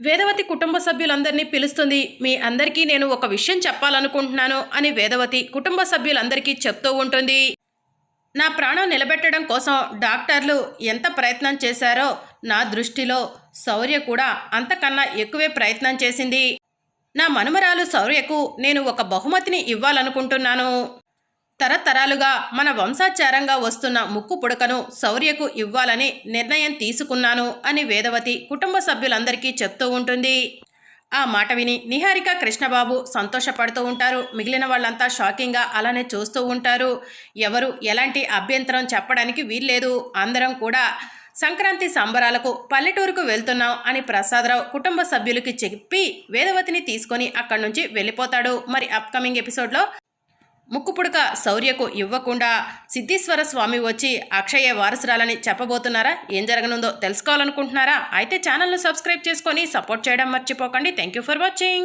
వేదవతి కుటుంబ సభ్యులందరినీ పిలుస్తుంది. మీ అందరికీ నేను ఒక విషయం చెప్పాలనుకుంటున్నాను అని వేదవతి కుటుంబ సభ్యులందరికీ చెప్తూ ఉంటుంది. నా ప్రాణం నిలబెట్టడం కోసం డాక్టర్లు ఎంత ప్రయత్నం చేశారో నా దృష్టిలో శౌర్య కూడా అంతకన్నా ఎక్కువే ప్రయత్నం చేసింది. నా మనుమరాలు శౌర్యకు నేను ఒక బహుమతిని ఇవ్వాలనుకుంటున్నాను. తరతరాలుగా మన వంశాచారంగా వస్తున్న ముక్కు పుడకను శౌర్యకు ఇవ్వాలని నిర్ణయం తీసుకున్నాను అని వేదవతి కుటుంబ సభ్యులందరికీ చెప్తూ ఉంటుంది. ఆ మాట విని నిహారిక కృష్ణబాబు సంతోషపడుతూ ఉంటారు. మిగిలిన వాళ్ళంతా షాకింగ్గా అలానే చూస్తూ ఉంటారు. ఎవరు ఎలాంటి అభ్యంతరం చెప్పడానికి వీల్లేదు. అందరం కూడా సంక్రాంతి సంబరాలకు పల్లెటూరుకు వెళ్తున్నాం అని ప్రసాదరావు కుటుంబ సభ్యులకి చెప్పి వేదవతిని తీసుకొని అక్కడి నుంచి వెళ్ళిపోతాడు. మరి అప్కమింగ్ ఎపిసోడ్లో ముక్కుపుడక శౌర్యకు ఇవ్వకుండా సిద్ధేశ్వర స్వామి వచ్చి అక్షయ వారసురాలని చెప్పబోతున్నారా? ఏం జరగనుందో తెలుసుకోవాలనుకుంటున్నారా? అయితే ఛానల్ను సబ్స్క్రైబ్ చేసుకొని సపోర్ట్ చేయడం మర్చిపోకండి. Thank you for watching